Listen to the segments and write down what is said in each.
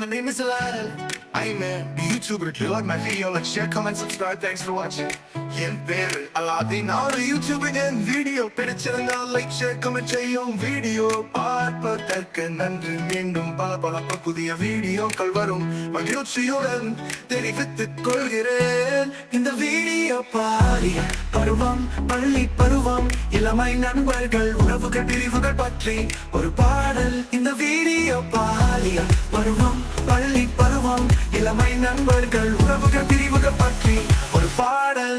My name is Lyle. I'm a YouTuber. If you like my video, like, share, comment, subscribe. Thanks for watching. என் பேரு அலாதீன் நான் ஒரு YouTuber என் video பிடிச்சிருந்தா like share comment செய்யும் video பார்ப்பதற்கு நன்றி மீண்டும் பல பல புதிய வீடியோக்கள் வரும் மகிழ்ச்சியுடன் தெரிவித்துக் கொள்கிறேன் இந்த வீடியோ பாரிய பருவம் பள்ளி பருவம். இளமை நண்பர்கள் உறவுகள் பிரிவுகள் பற்றி ஒரு பாடல். இந்த வீடியோ பாரிய பருவம் பள்ளி பருவம். இளமை நண்பர்கள் உறவுகள் பிரிவுகள் பற்றி ஒரு பாடல்.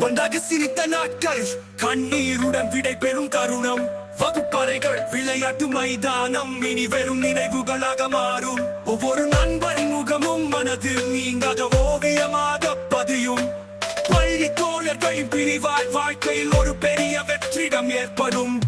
ஒன்றாக சிரித்த நாட்கள் கண்ணீருடன் விடை பெறும் தருணம் வகுப்பறைகள் விளையாட்டு மைதானம் இனி வெறும் நினைவுகளாக மாறும். ஒவ்வொரு நண்பரின் முகமும் மனது நீங்காத ஓவியமாக பதியும். பள்ளி தோழர்களின் பிரிவாய் வாழ்க்கையில் ஒரு பெரிய வெற்றிடம் ஏற்படும்.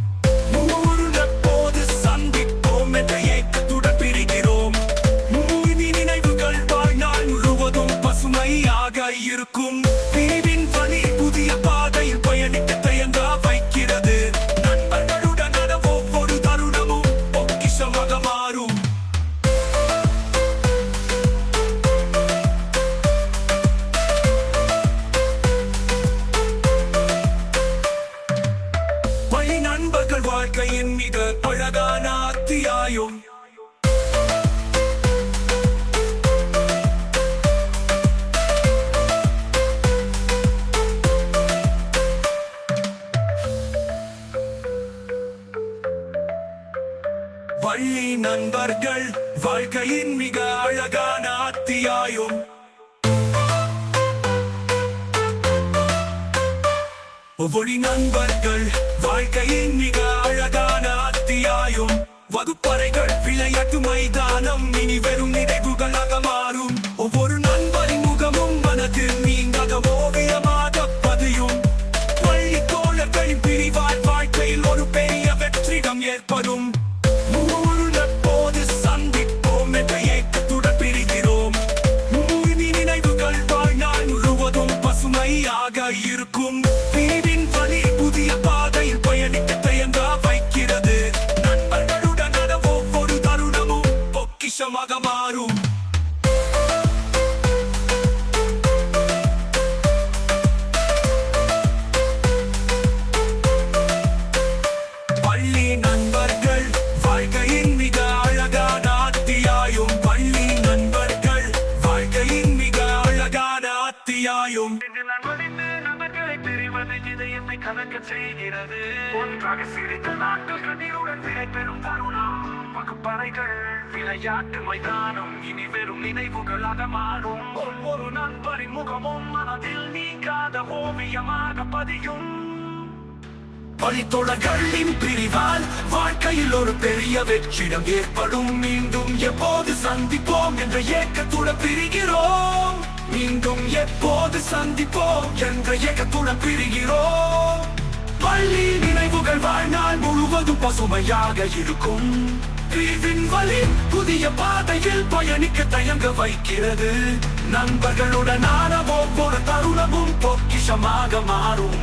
பள்ளி நண்பர்கள் வாழ்க்கையின் மிக அழகான அத்தியாயம். ஒவ்வொரு நண்பர்கள் வாழ்க்கையின் மிக அழகான அத்தியாயம். வகுப்பறைகள் விளையாட்டு மைதானம் இனி வெறும் நினைவுகளாக மாறும். என்பது இதயத்தை கலக்க செய்கிறது. ஒன்றாக சிரித்த நாட்கள் கண்ணீருடன் விடை பெறும் தருணம். வகுப்பறைகள், விளையாட்டு மைதானம் இனி வெறும் நினைவுகளாக மாறும் ஒவ்வொரு நண்பரின் முகமும் மனதில் நீங்காத ஓவியமாக பதியும் பழித்தொழர்களின் பிரிவால் வாழ்க்கையில் ஒரு பெரிய வெற்றிடம் ஏற்படும் மீண்டும் எப்போது சந்திப்போம் என்ற ஏக்கத்துடன் பிரிகிறோம் எப்போது சந்திப்போம் என்ற இயக்கத்துடன் பிரிகிறோம் பள்ளி நினைவுகள் வாழ்நாள் முழுவதும் பசுமையாக இருக்கும். பிரிவின் வழி புதிய பாதையில் பயணிக்க தயங்க வைக்கிறது. நண்பர்களுடனான ஒவ்வொரு தருணமும் பொக்கிஷமாக மாறும்.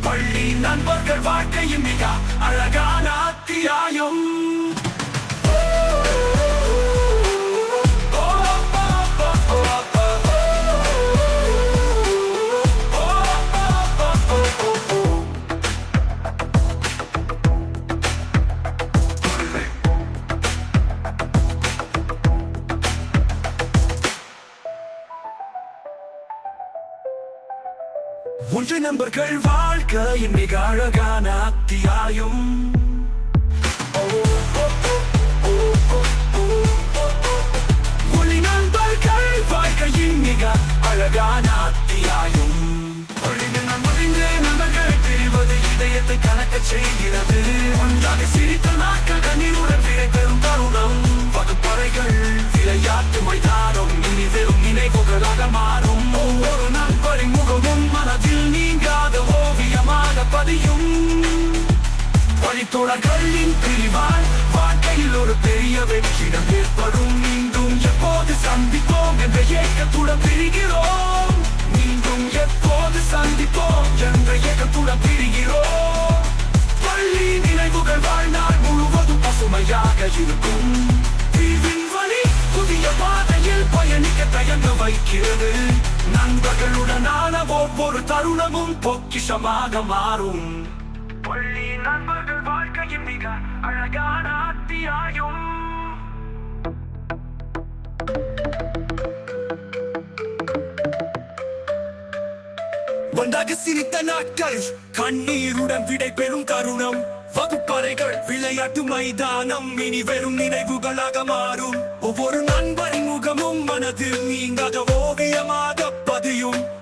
பள்ளி நண்பர்கள் வாழ்க்கையின் மிக அழகான அத்தியாயம். ஒன்று நண்பர்கள் வாழ்க்கையின் மிக அழகான அத்தியாயம். ஒளி நண்பர்கள் வாழ்க்கையின் மிக அழகான அத்தியாயம். ஒளிந்து நண்பறிந்து நண்பர்கள் பிரிவது இதயத்தை கலக்கச் செய்கிறது. ஒன்றாக சிரித்த நாட்கள் கண்ணீருடன் விடை பெறும் தருணம். வகுப்பறைகள் விளையாட்டு மைதானம் இனி வெறும் நினைவுகளாக மாறும். ஒவ்வொரு பதியும். வழித்தோழர்களின் பிரிவால் வாழ்க்கையில் ஒரு பெரிய வெற்றிடம் ஏற்படும். மீண்டும் எப்போது சந்திப்போம் என்ற ஏக்கத்துடன் பிரிகிறோம். மீண்டும் எப்போது சந்திப்போம் என்ற ஏக்கத்துடன் பிரிகிறோம். பள்ளி நினைவுகள் வாழ்நாள் முழுவதும் பசுமையாக இருக்கும். தீவின் வழி புதிய பாதையில் பயணிக்க தயங்க வைக்கிறது. நண்பர்களுடனான ஒவ்வொரு தருணமும் பொக்கிஷமாக மாறும். பள்ளி நண்பர்கள் வாழ்க்கையின் மிக அழகான அத்தியாயம். ஒன்றாக சிரித்த நாட்கள் கண்ணீருடன் விடை பெறும் தருணம். வகுப்பறைகள் விளையாட்டு மைதானம். இனி வெறும் நினைவுகளாக மாறும். ஒவ்வொரு நண்பரின் முகமும் மனதில் நீங்காத ஓவியமாக பதியும்.